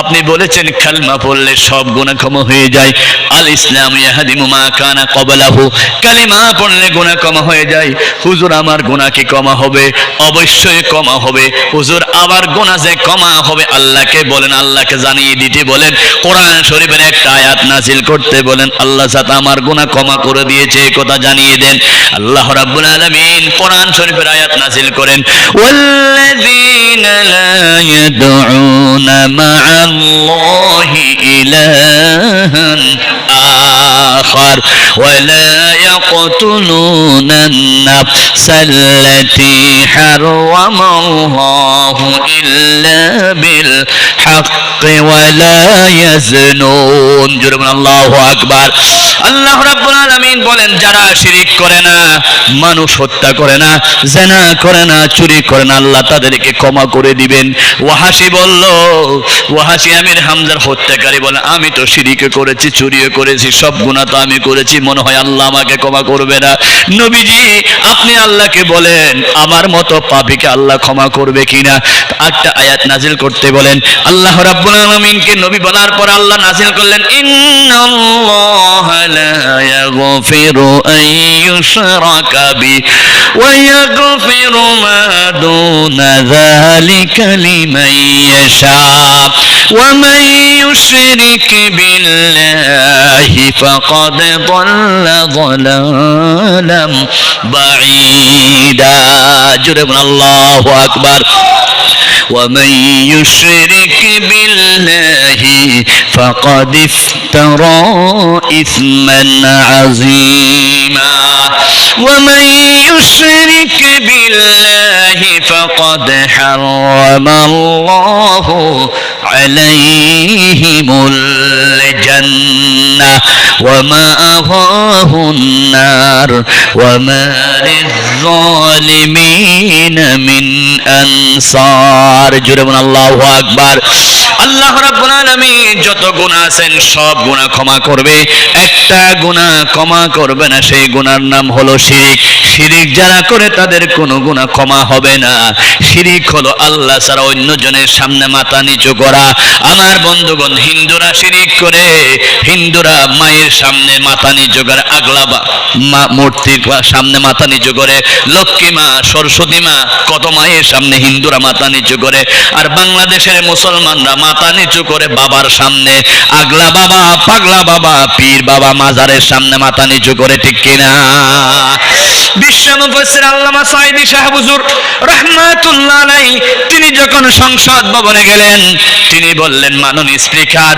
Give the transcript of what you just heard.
আপনি বলেছেন, কালমা পড়লে সব গুনাহ ক্ষমা হয়ে যায়। আল ইসলাম ইয়াহাদিমু কানা ক্বাবলাহু কালিমা পড়লে ক্ষমা হয়ে যায়। হুজুর, আমার গুনাহ কি ক্ষমা হবে? অবশ্যই কমা হবে। হুজুর, আবার গুনাহ যে কমা হবে, আল্লাহকে বলেন, আল্লাহকে জানিয়ে দিতে বলেন। কোরআন শরীফের একটা আয়াত নাজিল করতে বলেন, আল্লাহ সাথে আমার গুনাহ ক্ষমা করে দিয়েছে এই কথা জানিয়ে দেন। আল্লাহ রাব্বুল আলামিন কোরআন শরীফের আয়াত নাজিল করেন মা'a الله إلها آخر. ولا يقتلون النفس التي حرم الله إلا بالحق ولا يزنون. جرم الله أكبر. আল্লাহ রাব্বুল আলামিন বলেন, যারা শিরিক করে না, মানুষ হত্যা করে না, জেনা করে না, চুরি করে না, আল্লাহ তাদেরকে ক্ষমা করে দিবেন। ওয়াহাসি বলল ওয়াহাসি আমির হামজার হত্যাকারী বলে, আমি তো শিরিকে করেছি, চুরিও করেছি, সব গুণা তো আমি করেছি, মনে হয় আল্লাহ আমাকে ক্ষমা করবে না। নবীজি, আপনি আল্লাহকে বলেন, আমার মতো পাপিকে আল্লাহ ক্ষমা করবে কিনা? একটা আয়াত নাজিল করতে বলেন, আল্লাহ রাব্বুল আলামিনকে নবী বলার পর আল্লাহ নাজিল করলেন, ইন্নাল্লাহ ولا يغفر أن يشرك به ويغفر ما دون ذلك لمن يشاء ومن يشرك بالله فقد ضل ضلالا بعيدا. جرب الله أكبر. ومن يشرك بالله فقد افترى إثما عظيما. ومن يشرك بالله فقد حرم الله عليهم ومأواه النار وما للظالمين من أنصار جرم الله أكبر আল্লাহ রাব্বুল আলামিন যত গুনাহ আছেন সব গুনাহ ক্ষমা করবে একটা গুনাহ ক্ষমা করবে না সেই গুনার নাম হলো শিরিক শিরিক যারা করে তাদের কোনো গুণা ক্ষমা হবে না। শিরিক হলো আল্লাহ ছাড়া অন্য জনের সামনে মাথা নিচু করা। আমার বন্ধুগণ, হিন্দুরা শিরিক করে, হিন্দুরা মায়ের সামনে মাথা নিচু করে, আগলা মা মূর্তির সামনে মাথা নিচু করে, লক্ষ্মী মা, সরস্বতী মা, কত মায়ের সামনে হিন্দুরা মাথা নিচু করে। আর বাংলাদেশের মুসলমানরা মাথা নিচু করে বাবার সামনে। আগলা বাবা, পাগলা বাবা, পীর বাবা, মাজারের সামনে মাথা নিচু করে, ঠিক কিনা? আল্লামা তিনি যখন সংসদ ভবনে গেলেন তিনি বললেন মাননীয় স্পিকার